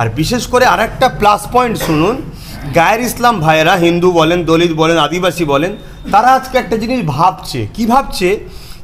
আর বিশেষ করে আরেকটা প্লাস পয়েন্ট শুনুন, গায়ের ইসলাম ভাইয়েরা, হিন্দু বলেন, দলিত বলেন, আদিবাসী বলেন, তারা আজকে একটা জিনিস ভাবছে। কি ভাবছে?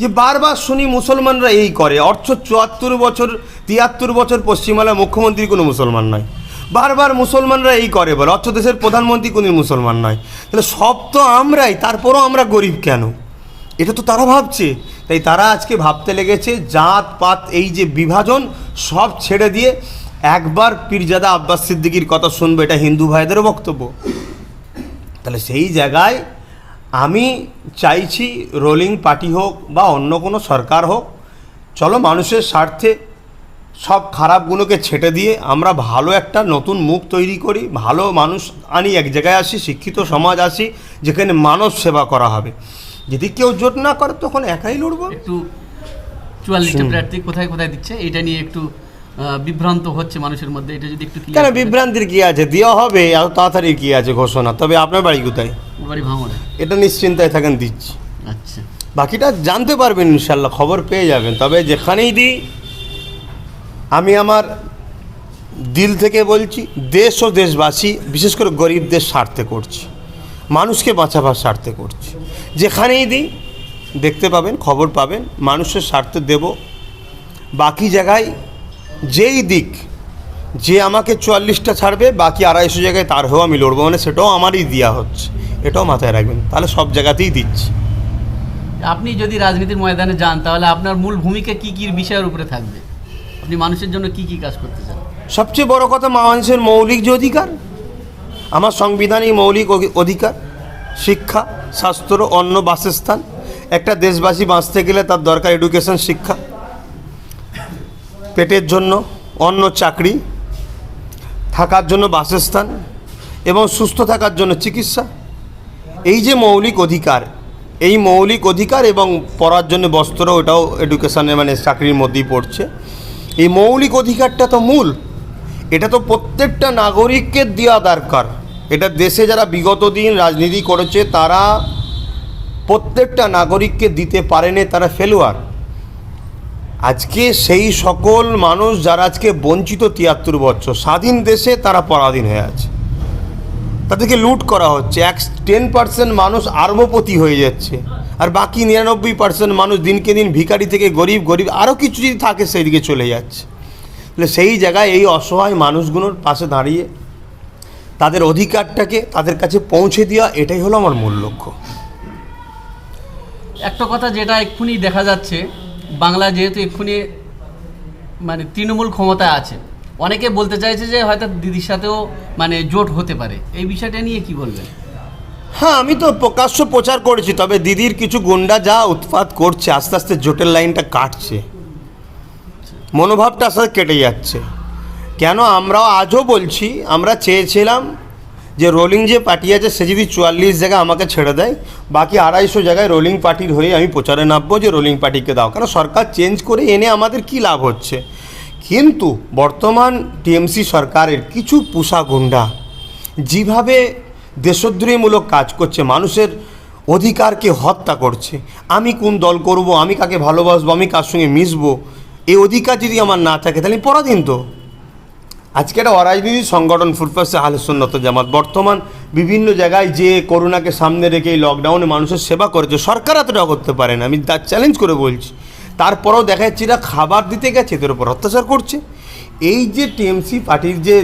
যে বারবার শুনি মুসলমানরা এই করে অর্থ চুয়াত্তর বছর, তিয়াত্তর বছর পশ্চিমবাংলার মুখ্যমন্ত্রী কোনো মুসলমান নয়। বারবার মুসলমানরা এই করে বলে অর্থ দেশের প্রধানমন্ত্রী কোনো মুসলমান নয়। তাহলে সব তো আমরাই, তারপরও আমরা গরিব কেন? এটা তো তারা ভাবছে। তাই তারা আজকে ভাবতে লেগেছে জাত পাত এই যে বিভাজন, সব ছেড়ে দিয়ে একবার পীরজাদা আব্বাস সিদ্দিকির কথা শুনব এটা হিন্দু ভাইদেরও বক্তব্য। তাহলে সেই জায়গায় আমি চাইছি রোলিং পার্টি হোক বা অন্য কোনো সরকার হোক চলো মানুষের স্বার্থে সব খারাপগুলোকে ছেটে দিয়ে আমরা ভালো একটা নতুন মুখ তৈরি করি ভালো মানুষ আনি এক জায়গায় আসি শিক্ষিত সমাজ আসি যেখানে মানব সেবা করা হবে। যদি কেউ জোট না করে তখন একাই লড়বো। একটু চুয়াল্লিশটা প্রার্থী কোথায় কোথায় দিচ্ছে এটা নিয়ে একটু বিভ্রান্ত হচ্ছে মানুষের মধ্যে এটা যদি একটু কেন বিভ্রান্তির কি আছে? দেওয়া হবে এত তাড়াতাড়ি কি আছে ঘোষণা? তবে আপনার বাড়ি কোথায়? বাড়ি ভাঙড়ে। এটা নিশ্চিন্তায় থাকেন দিচ্ছি। আচ্ছা। বাকিটা জানতে পারবেন ইনশাল্লাহ খবর পেয়ে যাবেন। তবে যেখানেই দিই আমি আমার দিল থেকে বলছি দেশ ও দেশবাসী বিশেষ করে গরিবদের স্বার্থে করছি। মানুষকে বাঁচাবার স্বার্থে করছি। যেখানেই দিই দেখতে পাবেন খবর পাবেন মানুষের স্বার্থে দেব। বাকি জায়গায় যেই দিক যে আমাকে চুয়াল্লিশটা ছাড়বে বাকি আড়াইশো জায়গায় তার হয়েও আমি লড়বো। মানে সেটাও আমারই দেওয়া হচ্ছে। এটাও মাথায় রাখবেন। তাহলে সব জায়গাতেই দিচ্ছি। আপনি যদি রাজনীতির ময়দানে যান তাহলে আপনার মূল ভূমিকা কি কি বিষয়ের উপরে থাকবে? আপনি মানুষের জন্য কি কি কাজ করতে চান? সবচেয়ে বড় কথা মানুষের মৌলিক যে অধিকার আমার সংবিধানই মৌলিক অধি- অধিকার শিক্ষা স্বাস্থ্য অন্ন বাসস্থান। একটা দেশবাসী বাঁচতে গেলে তার দরকার এডুকেশন শিক্ষা। পেটের জন্য অন্য চাকরি, থাকার জন্য বাসস্থান এবং সুস্থ থাকার জন্য চিকিৎসা। এই যে মৌলিক অধিকার, এই মৌলিক অধিকার এবং পড়ার জন্য বস্ত্র, ওটাও এডুকেশনে মানে চাকরির মধ্যেই পড়ছে। এই মৌলিক অধিকারটা তো মূল। এটা তো প্রত্যেকটা নাগরিককে দেওয়া দরকার। এটা দেশে যারা বিগত দিন রাজনীতি করেছে, তারা প্রত্যেকটা নাগরিককে দিতে পারেনি, তারা ফেলুয়ার আজকে সেই সকল মানুষ যারা আজকে বঞ্চিত তিয়াত্তর বছর, স্বাধীন দেশে তারা পরাধীন হয়ে আছে। তাদেরকে লুট করা হচ্ছে। এক টেন পার্সেন্ট মানুষ আরবপতি হয়ে যাচ্ছে। আর বাকি নিরানব্বই পার্সেন্ট মানুষ দিনকে দিন ভিখারি থেকে গরিব গরিব, আরও কিছু যদি থাকে সেই দিকে চলে যাচ্ছে। তাহলে সেই জায়গায় এই অসহায় মানুষগুলোর পাশে দাঁড়িয়ে তাদের অধিকারটাকে তাদের কাছে পৌঁছে দেওয়া, এটাই হলো আমার মূল লক্ষ্য। একটা কথা যেটা এক্ষুনি দেখা যাচ্ছে বাংলা যেহেতু এক্ষুনি মানে তৃণমূল ক্ষমতায় আছে, অনেকে বলতে চাইছে যে হয়তো দিদির সাথেও মানে জোট হতে পারে। এই বিষয়টা নিয়ে কি বলবেন? হ্যাঁ আমি তো প্রকাশ্য প্রচার করেছি, তবে দিদির কিছু গুন্ডা যা উৎপাত করছে, আস্তে আস্তে জোটের লাইনটা কাটছে। মনোভাবটা আস্তে কেটে যাচ্ছে। কেন আমরাও আজও বলছি, আমরা চেয়েছিলাম যে রোলিং যে পার্টি আছে, সে যদি চুয়াল্লিশ জায়গায় আমাকে ছেড়ে দেয়, বাকি আড়াইশো জায়গায় রোলিং পার্টির হয়ে আমি প্রচারে নামবো যে রোলিং পার্টিকে দাও। কারণ সরকার চেঞ্জ করে এনে আমাদের কি লাভ হচ্ছে? কিন্তু বর্তমান টিএমসি সরকারের কিছু পুষা গুন্ডা যেভাবে দেশদ্রোহীমূলক কাজ করছে, মানুষের অধিকারকে হত্যা করছে, আমি কোন দল করব, আমি কাকে ভালোবাসবো, আমি কার সঙ্গে মিশবো, এই অধিকার যদি আমার না থাকে, তাহলে পরাধীন তো। আজকে একটা অরাজনীতি সংগঠন ফুটপাসে আলোচনত জামাত। বর্তমান বিভিন্ন জায়গায় যে করোনাকে সামনে রেখে এই লকডাউনে মানুষের সেবা করেছে, সরকার এতটা করতে পারে না। আমি তার চ্যালেঞ্জ করে বলছি, তারপরেও দেখা যাচ্ছে এরা খাবার দিতে গেছে, এদের উপর অত্যাচার করছে। এই যে টিএমসি পার্টির যে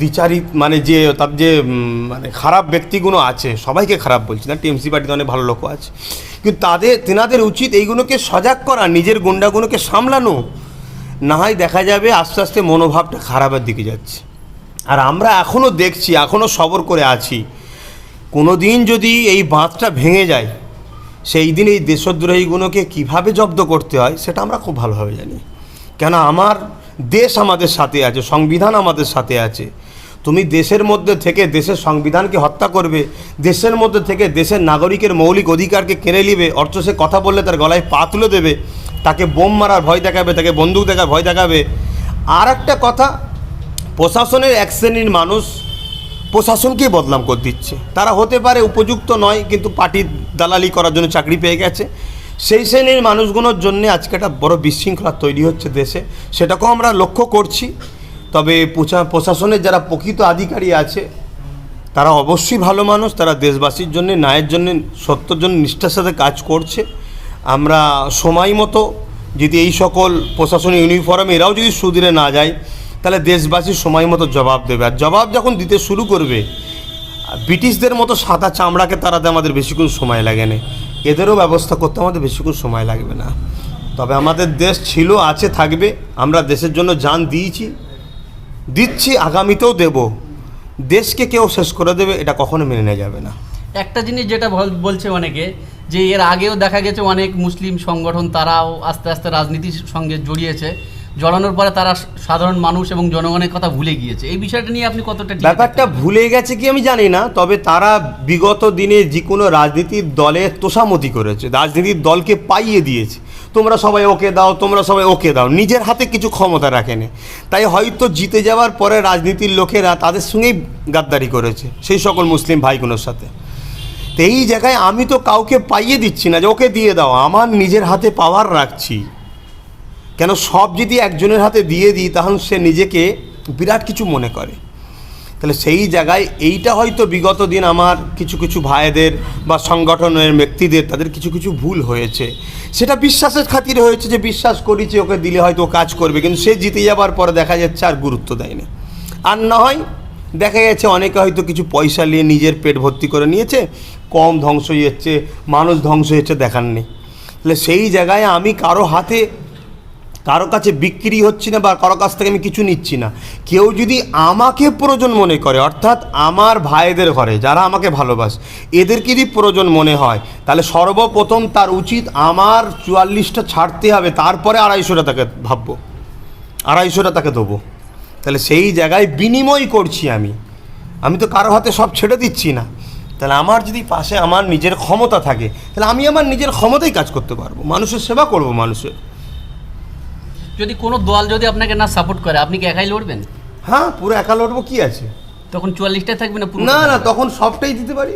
দ্বিচারিত মানে যে, তার যে মানে খারাপ ব্যক্তিগুলো আছে, সবাইকে খারাপ বলছি না, টিএমসি পার্টিতে অনেক ভালো লোক আছে। কিন্তু তাদের, তেনাদের উচিত এইগুলোকে সজাগ করা, নিজের গুন্ডাগুলোকে সামলানো। না হয় দেখা যাবে আস্তে আস্তে মনোভাবটা খারাপের দিকে যাচ্ছে। আর আমরা এখনও দেখছি এখনও সবর করে আছি। কোনো দিন যদি এই বাঁধটা ভেঙে যায়, সেই দিন এই দেশদ্রোহীগুলোকে কীভাবে জব্দ করতে হয়, সেটা আমরা খুব ভালোভাবে জানি। কেন আমার দেশ আমাদের সাথে আছে, সংবিধান আমাদের সাথে আছে। তুমি দেশের মধ্যে থেকে দেশের সংবিধানকে হত্যা করবে, দেশের মধ্যে থেকে দেশের নাগরিকের মৌলিক অধিকারকে কেড়ে নিবে অর্থ সে কথা বললে তার গলায় পা তুলে দেবে, তাকে বোম মারার ভয় দেখাবে, তাকে বন্দুক দেখার ভয় দেখাবে। আর একটা কথা, প্রশাসনের এক শ্রেণির মানুষ প্রশাসনকেই বদনাম করে দিচ্ছে। তারা হতে পারে উপযুক্ত নয়, কিন্তু পার্টির দালালি করার জন্য চাকরি পেয়ে গেছে। সেই শ্রেণির মানুষগুলোর জন্য আজকে একটা বড় বিশৃঙ্খলা তৈরি হচ্ছে দেশে। সেটাকেও আমরা লক্ষ্য করছি। তবে প্রশাসনের যারা প্রকৃত আধিকারী আছে, তারা অবশ্যই ভালো মানুষ, তারা দেশবাসীর জন্য, ন্যায়ের জন্য, সত্যর জন্য নিষ্ঠার সাথে কাজ করছে। আমরা সময় মতো যদি এই সকল প্রশাসনিক ইউনিফর্ম এরাও যদি সুদিরে না যায়, তাহলে দেশবাসী সময় মতো জবাব দেবে। আর জবাব যখন দিতে শুরু করবে, ব্রিটিশদের মতো সাদা চামড়াকে তারাতে আমাদের বেশিক্ষণ সময় লাগে না। এদেরও ব্যবস্থা করতে আমাদের বেশিক্ষণ সময় লাগবে না। তবে আমাদের দেশ ছিল, আছে, থাকবে। আমরা দেশের জন্য যান দিয়েছি। দিচ্ছি, আগামীতেও দেব। দেশকে কেউ শেষ করে দেবে, এটা কখনো মেনে নেওয়া যাবে না। একটা জিনিস যেটা বলছে অনেকে, যে এর আগেও দেখা গেছে অনেক মুসলিম সংগঠন, তারাও আস্তে আস্তে রাজনীতির সঙ্গে জড়িয়েছে। জড়ানোর পরে তারা সাধারণ মানুষ এবং জনগণের কথা ভুলে গিয়েছে। এই বিষয়টা নিয়ে আপনি কতটা ব্যাপারটা ভুলে গেছে কি আমি জানি না তবে তারা বিগত দিনে যে কোনো রাজনীতির দলে তোষামতি করেছে রাজনীতির দলকে পাইয়ে দিয়েছে। তোমরা সবাই ওকে দাও তোমরা সবাই ওকে দাও নিজের হাতে কিছু ক্ষমতা রাখেনি। তাই হয়তো জিতে যাওয়ার পরে রাজনীতির লোকেরা তাদের সঙ্গেই গাদ্দারি করেছে সেই সকল মুসলিম ভাইগুলোর সাথে। তো এই জায়গায় আমি তো কাউকে পাইয়ে দিচ্ছি না যে ওকে দিয়ে দাও আমার নিজের হাতে পাওয়ার রাখছি। কেন সব যদি একজনের হাতে দিয়ে দিই, তাহলে সে নিজেকে বিরাট কিছু মনে করে। তাহলে সেই জায়গায় এইটা হয়তো বিগত দিন আমার কিছু কিছু ভাইদের বা সংগঠনের ব্যক্তিদের তাদের কিছু কিছু ভুল হয়েছে। সেটা বিশ্বাসের খাতিরে হয়েছে যে বিশ্বাস করি যে ওকে দিলে হয়তো ও কাজ করবে, কিন্তু সে জিতে যাবার পরে দেখা যাচ্ছে আর গুরুত্ব দেয় না আর না হয় দেখা যাচ্ছে অনেকে হয়তো কিছু পয়সা নিয়ে নিজের পেট ভর্তি করে নিয়েছে, কম ধ্বংস হয়ে যাচ্ছে মানুষ ধ্বংস হয়েছে দেখার নেই তাহলে সেই জায়গায় আমি কারও হাতে কারও কাছে বিক্রি হচ্ছে না বা কারও কাছ থেকে আমি কিছু নিচ্ছি না। কেউ যদি আমাকে প্রয়োজন মনে করে, অর্থাৎ আমার ভাইদের ঘরে, যারা আমাকে ভালোবাসে, এদেরকে যদি প্রয়োজন মনে হয়, তাহলে সর্বপ্রথম তার উচিত আমার চুয়াল্লিশটা ছাড়তে হবে, তারপরে আড়াইশোটা তাকে ভাববো, আড়াইশোটা তাকে দেবো। তাহলে সেই জায়গায় বিনিময় করছি আমি। আমি তো কারও হাতে সব ছেড়ে দিচ্ছি না। তাহলে আমার যদি পাশে আমার নিজের ক্ষমতা থাকে, তাহলে আমি আমার নিজের ক্ষমতায় কাজ করতে পারব। মানুষের সেবা করব মানুষের। যদি কোনো দল যদি আপনাকে না সাপোর্ট করে আপনি কি একাই লড়বেন? হ্যাঁ পুরো একা লড়বো কি আছে? তখন চুয়াল্লিশটাই থাকবে না না না তখন সবটাই দিতে পারি।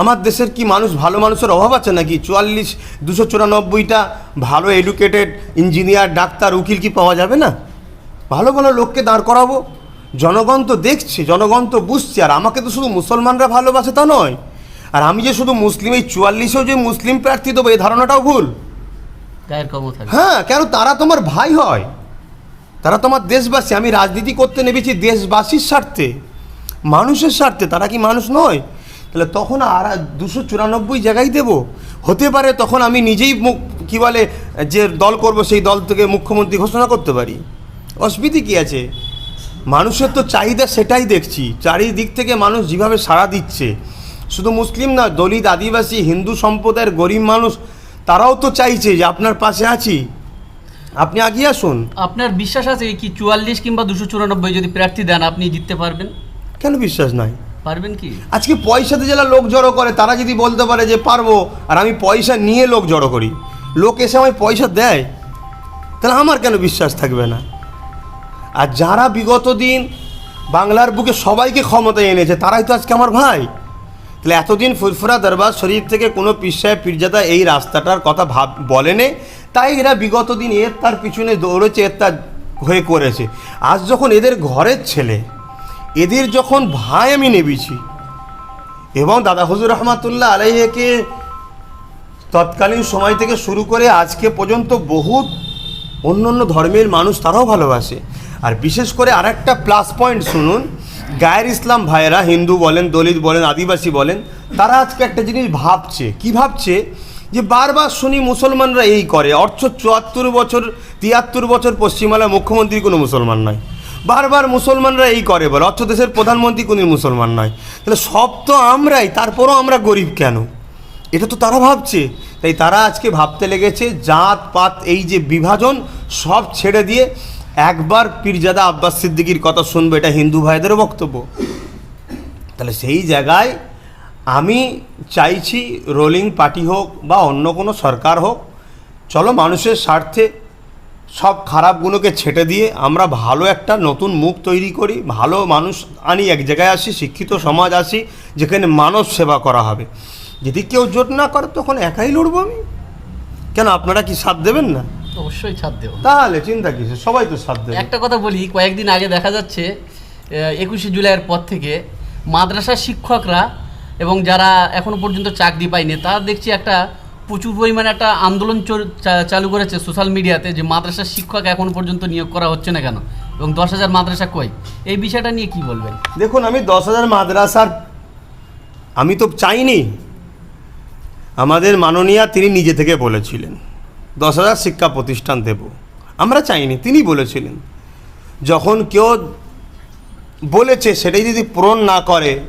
আমার দেশের কি মানুষ ভালো মানুষের অভাব আছে নাকি? চুয়াল্লিশ দুশো চুরানব্বইটা ভালো এডুকেটেড ইঞ্জিনিয়ার ডাক্তার উকিল কি পাওয়া যাবে না? ভালো ভালো লোককে দাঁড় করাবো। জনগণ তো দেখছে জনগণ তো বুঝছে আর আমাকে তো শুধু মুসলমানরা ভালোবাসে তা নয়। আর আমি যে শুধু মুসলিম এই চুয়াল্লিশেও যে মুসলিম প্রার্থী দেবো এই ধারণাটাও ভুল। হ্যাঁ কেন তারা তোমার ভাই হয়? তারা তোমার দেশবাসী। আমি রাজনীতি করতে নেমেছি দেশবাসীর স্বার্থে, মানুষের স্বার্থে। তারা কি মানুষ নয়? তাহলে তখন আর দুশো চুরানব্বই জায়গায় দেব? হতে পারে তখন আমি নিজেই মুখ কী বলে, যে দল করব সেই দল থেকে মুখ্যমন্ত্রী ঘোষণা করতে পারি। অসুবিধে কী আছে? মানুষের তো চাহিদা সেটাই দেখছি। চারিদিক থেকে মানুষ যেভাবে সাড়া দিচ্ছে। শুধু মুসলিম না দলিত, আদিবাসী, হিন্দু সম্প্রদায়ের গরিব মানুষ তারাও তো চাইছে যে আপনার পাশে আছি। আপনি আগিয়ে আসুন। আপনার বিশ্বাস আছে কি? চুয়াল্লিশ কিংবা দুশো চুরানব্বই যদি প্রার্থী দেন আপনি জিততে পারবেন? কেন বিশ্বাস নাই? পারবেন কি? আজকে পয়সাতে যারা লোক জড়ো করে তারা যদি বলতে পারে যে পারব আর আমি পয়সা নিয়ে লোক জড়ো করি লোক এসে আমায় পয়সা দেয় তাহলে আমার কেন বিশ্বাস থাকবে না? আর যারা বিগত দিন বাংলার বুকে সবাইকে ক্ষমতায় এনেছে তারাই তো আজকে আমার ভাই। তাহলে এতদিন ফুরফুরা দরবার শরীর থেকে কোনো পিসায় পীরজাদা এই রাস্তাটার কথা ভাব বলেনে। তাই এরা বিগত দিন এর তার পিছনে দৌড়েছে এর তার হয়ে করেছে। আজ যখন এদের ঘরের ছেলে, এদের যখন ভাই আমি নেবেছি, এবং দাদা হুজুর রহমাতুল্লাহ আলাইকে তৎকালীন সময় থেকে শুরু করে আজকে পর্যন্ত বহুত অন্য অন্য ধর্মের মানুষ তারাও ভালোবাসে। আর বিশেষ করে আরেকটা প্লাস পয়েন্ট শুনুন গায়ের ইসলাম ভাইয়েরা, হিন্দু বলেন, দলিত বলেন, আদিবাসী বলেন, তারা আজকে একটা জিনিস ভাবছে। কি ভাবছে? যে বারবার শুনি মুসলমানরা এই করে অর্থ চুয়াত্তর বছর, তিয়াত্তর বছর পশ্চিমবাংলার মুখ্যমন্ত্রী কোনো মুসলমান নয়। বারবার মুসলমানরা এই করে বলে অর্থ দেশের প্রধানমন্ত্রী কোনো মুসলমান নয়। তাহলে সব তো আমরাই, তারপরও আমরা গরিব কেন? এটা তো তারা ভাবছে। তাই তারা আজকে ভাবতে লেগেছে জাত পাত এই যে বিভাজন, সব ছেড়ে দিয়ে একবার পীরজাদা আব্বাস সিদ্দিকির কথা শুনব, এটা হিন্দু ভাইদেরও বক্তব্য। তাহলে সেই জায়গায় আমি চাইছি রোলিং পার্টি হোক বা অন্য কোনো সরকার হোক, চলো মানুষের স্বার্থে সব খারাপগুলোকে ছেটে দিয়ে আমরা ভালো একটা নতুন মুখ তৈরি করি, ভালো মানুষ আনি, এক জায়গায় আসি, শিক্ষিত সমাজ আসি, যেখানে মানব সেবা করা হবে। যদি কেউ জোট না করে, তখন একাই লড়বো আমি। কেন, আপনারা কি সাথ দেবেন না? অবশ্যই ছাড় দেবো। তাহলে চিন্তা কিসে সবাই তো সাথ দেবে। একটা কথা বলি কয়েকদিন আগে দেখা যাচ্ছে একুশে জুলাইয়ের পর থেকে মাদ্রাসার শিক্ষকরা এবং যারা এখনও পর্যন্ত চাকরি পায়নি তারা দেখছি একটা প্রচুর পরিমাণে একটা আন্দোলন চালু করেছে সোশ্যাল মিডিয়াতে যে মাদ্রাসার শিক্ষক এখন পর্যন্ত নিয়োগ করা হচ্ছে না কেন? এবং দশ হাজার মাদ্রাসা কই? এই বিষয়টা নিয়ে কি বলবেন? দেখুন আমি দশ হাজার মাদ্রাসার আমি তো চাইনি। আমাদের মাননীয়া তিনি নিজে থেকে বলেছিলেন। দশ হাজার শিক্ষা প্রতিষ্ঠান দেব। আমরা চাইনি, তিনি বলেছিলেন। যখন কেউ বলেছে, সেটাই যদি পূরণ না করে,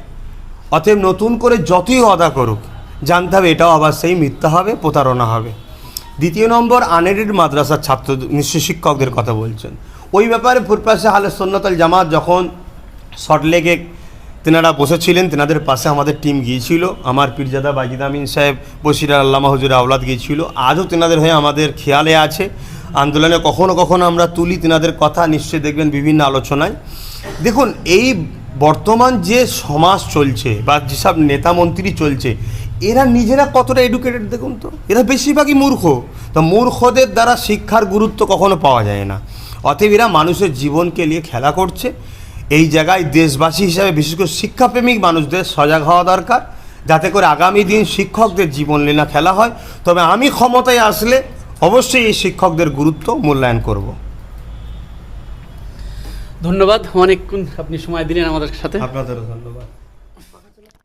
অতএব নতুন করে যতই অদা করুক, জানতে হবে এটাও আবার সেই মিথ্যা হবে, প্রতারণা হবে। দ্বিতীয় নম্বর আনএডেড মাদ্রাসার ছাত্র, নিশ্চয় শিক্ষকদের কথা বলছেন। ওই ব্যাপারে ফুরপাশে হালে সন্ন্যতাল জামাত যখন সল্টলেকে তেনারা বসেছিলেন, তেনাদের পাশে আমাদের টিম গিয়েছিল। আমার পীরজাদা বাজিদ আমিন সাহেব বসিরা আল্লামা হজুর আওলাদ গিয়েছিল। আজও তেনাদের হয়ে আমাদের খেয়ালে আছে। আন্দোলনে কখনো কখনো আমরা তুলি তেনাদের কথা, নিশ্চয়ই দেখবেন বিভিন্ন আলোচনায়। দেখুন, এই বর্তমান যে সমাজ চলছে বা যেসব নেতা মন্ত্রী চলছে, এরা নিজেরা কতটা এডুকেটেড দেখুন তো? এরা বেশিরভাগই মূর্খ। তো মূর্খদের দ্বারা শিক্ষার গুরুত্ব কখনো পাওয়া যায় না। অতএব এরা মানুষের জীবনকে নিয়ে খেলা করছে। এই জায়গায় দেশবাসী হিসাবে বিশেষ করে শিক্ষাপ্রেমিক মানুষদের সজাগ হওয়া দরকার যাতে করে আগামী দিন শিক্ষকদের জীবন লীলা খেলা হয়। তবে আমি ক্ষমতায় আসলে অবশ্যই এই শিক্ষকদের গুরুত্ব মূল্যায়ন করব। ধন্যবাদ। অনেকক্ষণ আপনি সময় দিলেন আমাদের সাথে। আপনাদেরও ধন্যবাদ।